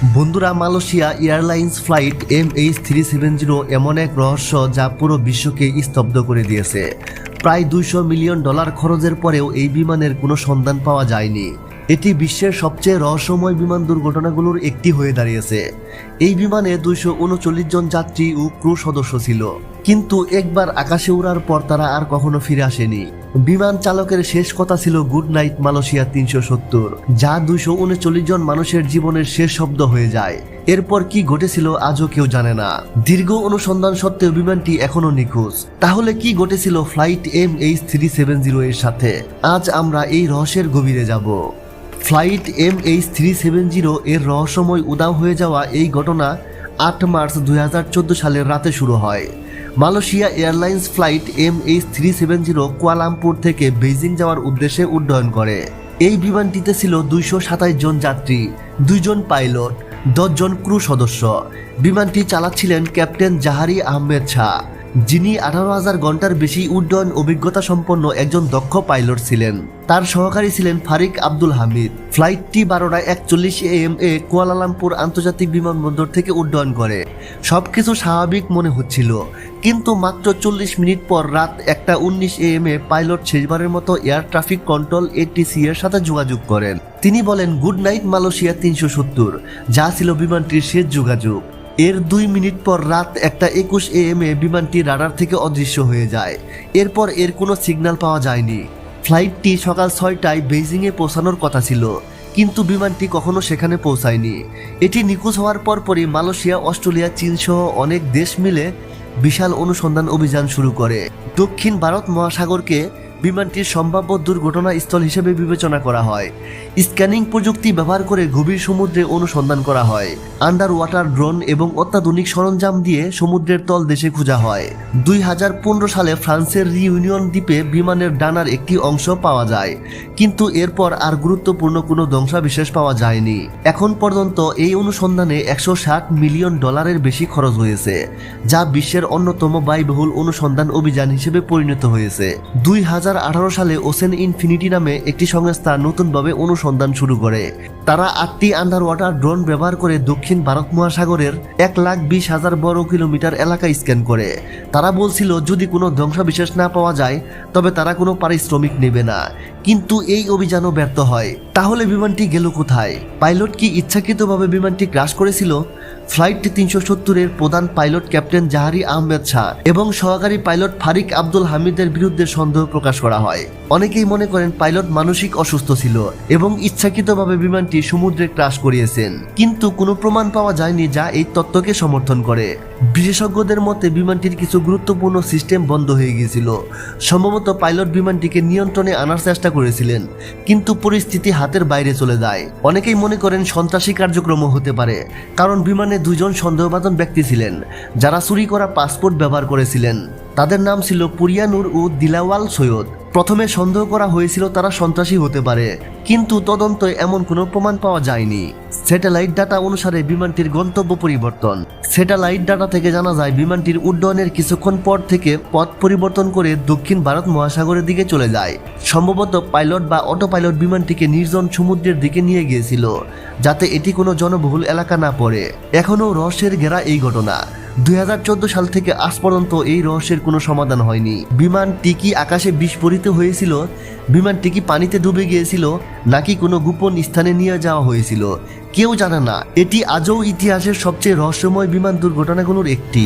বন্ধুরা, Malaysia airlines flight M H three seven zero এমন এক রহস্য যা পুরো বিশ্বকে স্তব্ধ করে দিয়েছে। প্রায় দুইশো মিলিয়ন ডলার খরচের পরেও এই বিমানের কোনো সন্ধান পাওয়া যায়নি। এটি বিশ্বের সবচেয়ে রহস্যময় বিমান দুর্ঘটনাগুলোর একটি হয়ে দাঁড়িয়েছে। এই বিমানে দুইশো উনচল্লিশ জন যাত্রী ও ক্রু সদস্য ছিল। কিন্তু একবার আকাশে উড়ার পর তারা আর কখনো ফিরে আসেনি। বিমান চালকের শেষ কথা ছিল, গুড নাইট, মালয়েশিয়া তিনশো সত্তর। যা দুইশো উনচল্লিশ জন মানুষের জীবনের শেষ শব্দ হয়ে যায়। এরপর কি ঘটেছিল আজও কেউ জানে না। দীর্ঘ অনুসন্ধান সত্ত্বেও বিমানটি এখনও নিখোঁজ। তাহলে কি ঘটেছিল flight M H three seven zero এর সাথে? আজ আমরা এই রহস্যের গভীরে যাব। Flight M H three seven zero এর রহস্যময় উদাও হয়ে যাওয়া এই ঘটনা আট মার্চ দুই সালের রাতে শুরু হয়। Malaysia airlines flight M H three seven zero Kuala Lumpur থেকে বেজিং যাওয়ার উদ্দেশ্যে উড্ডয়ন করে। এই বিমানটিতে ছিল দুইশো সাতাশ জন যাত্রী, দুইজন পাইলট, দশজন ক্রু সদস্য। বিমানটি চালাচ্ছিলেন ক্যাপ্টেন জাহারি আহমেদ শাহ। যিনি আঠারো হাজার ঘণ্টার বেশি উড্ডয়ন অভিজ্ঞতা সম্পন্ন একজন দক্ষ পাইলট ছিলেন। তার সহকারী ছিলেন ফারিক আব্দুল হামিদ। ফ্লাইটটি বারোটা একচল্লিশ এম এ কুয়ালালামপুর আন্তর্জাতিক বিমানবন্দর থেকে উড্ডয়ন করে। সবকিছু স্বাভাবিক মনে হচ্ছিল। কিন্তু মাত্র চল্লিশ মিনিট পর রাত একটা উনিশ এম এ পাইলট শেষবারের মতো এয়ার ট্রাফিক কন্ট্রোল এটিসি এর সাথে যোগাযোগ করেন। তিনি বলেন, গুড নাইট মালয়েশিয়া তিনশো সত্তর। যা ছিল বিমানটির শেষ যোগাযোগ। এর দুই মিনিট পর রাত একটা একুশ এ এম এ বিমানটি রাডার থেকে অদৃশ্য হয়ে যায়। এরপর এর কোনো সিগন্যাল পাওয়া যায়নি। ফ্লাইটটি সকাল ছয়টায় বেইজিংয়ে পৌঁছানোর কথা ছিল, কিন্তু বিমানটি কখনো সেখানে পৌঁছায়নি। এটি নিখোঁজ হওয়ার পরপরই মালয়েশিয়া, অস্ট্রেলিয়া চীন সহ অনেক দেশ মিলে বিশাল অনুসন্ধান অভিযান শুরু করে। দক্ষিণ ভারত মহাসাগরকে বিমানটির সম্ভাব্য দুর্ঘটনা স্থল হিসেবে বিবেচনা করা হয়। স্ক্যানিং প্রযুক্তি ব্যবহার করে গভীর সমুদ্রে অনুসন্ধান করা হয়। আন্ডার ওয়াটার ড্রোন এবং অত্যাধুনিক সরঞ্জাম দিয়ে সমুদ্রের তল দেশে খোঁজা হয়। দুই হাজার পনেরো সালে ফ্রান্সের রিইউনিয়ন দ্বীপে বিমানের ডানার একটি অংশ পাওয়া যায়। কিন্তু এরপর আর গুরুত্বপূর্ণ কোনো ধ্বংসাবিশেষ পাওয়া যায়নি। এখন পর্যন্ত এই অনুসন্ধানে একশো ষাট মিলিয়ন ডলারের বেশি খরচ হয়েছে, যা বিশ্বের অন্যতম ব্যয়বহুল অনুসন্ধান অভিযান হিসেবে পরিণত হয়েছে। দুই হাজার আঠারো সালে ওসেন ইনফিনিটি নামে একটি সংস্থা নতুনভাবে অনুসন্ধান শুরু করে। তারা আটটি আন্ডার ওয়াটার ড্রোন ব্যবহার করে দক্ষিণ ভারত মহাসাগরের এক লাখ বিশ হাজার বর্গ কিলোমিটার এলাকা স্ক্যান করে। তারা বলছিল, যদি কোনো ধ্বংসাবিশেষ না পাওয়া যায়, তবে তারা কোনো পারিশ্রমিক নেবে না। কিন্তু এই অভিযানও ব্যর্থ হয়। তাহলে বিমানটি গেল কোথায়? পাইলট কি ইচ্ছাকৃতভাবে বিমানটি ক্রাশ করেছিল? ফ্লাইট তিনশো সত্তরের প্রধান pilot captain Zaharie Ahmad Shah এবং সহকারী পাইলট ফারিক আব্দুল হামিদের বিরুদ্ধে সন্দেহ প্রকাশ করা হয়। অনেকেই মনে করেন পাইলট মানসিক অসুস্থ ছিল এবং ইচ্ছাকৃতভাবে বিমানটি সমুদ্রে ক্রাশ করিয়েছেন। কিন্তু কোনো প্রমাণ পাওয়া যায়নি যা এই তত্ত্বকে সমর্থন করে। বিশেষজ্ঞদের মতে, বিমানটির কিছু গুরুত্বপূর্ণ সিস্টেম বন্ধ হয়ে গিয়েছিল। সম্ভবত পাইলট বিমানটিকে নিয়ন্ত্রণে আনার চেষ্টা করেছিলেন, কিন্তু পরিস্থিতি হাতের বাইরে চলে যায়। অনেকেই মনে করেন সন্ত্রাসী কার্যক্রমও হতে পারে, কারণ বিমানে দুজন সন্দেহবাদন ব্যক্তি ছিলেন, যারা চুরি করা পাসপোর্ট ব্যবহার করেছিলেন। তাদের নাম ছিল পুরিয়ানুর ও দিলাওয়াল সৈয়দ। প্রথমে সন্দেহ করা হয়েছিল তারা সন্ত্রাসী হতে পারে, কিন্তু তদন্তে এমন কোনো প্রমাণ পাওয়া যায়নি। স্যাটেলাইট ডাটা অনুসারে বিমানটির গন্তব্য পরিবর্তন। স্যাটেলাইট ডাটা থেকে জানা যায়, বিমানটির উড্ডয়নের কিছুক্ষণ পর থেকে পথ পরিবর্তন করে দক্ষিণ ভারত মহাসাগরের দিকে চলে যায়। সম্ভবত পাইলট বা অটো পাইলট বিমানটিকে নির্জন সমুদ্রের দিকে নিয়ে গিয়েছিল, যাতে এটি কোনো জনবহুল এলাকা না পড়ে। এখনও রহস্যের ঘেরা এই ঘটনা। দুই হাজার চোদ্দ সাল থেকে আজ পর্যন্ত এই রহস্যের কোনো সমাধান হয়নি। বিমানটি কি আকাশে বিস্ফোরিত হয়েছিল? বিমানটি কি পানিতে ডুবে গিয়েছিল? নাকি কোনো গোপন স্থানে নিয়ে যাওয়া হয়েছিল? কেউ জানে না এটি আজও ইতিহাসের সবচেয়ে রহস্যময় বিমান দুর্ঘটনাগুলোর একটি।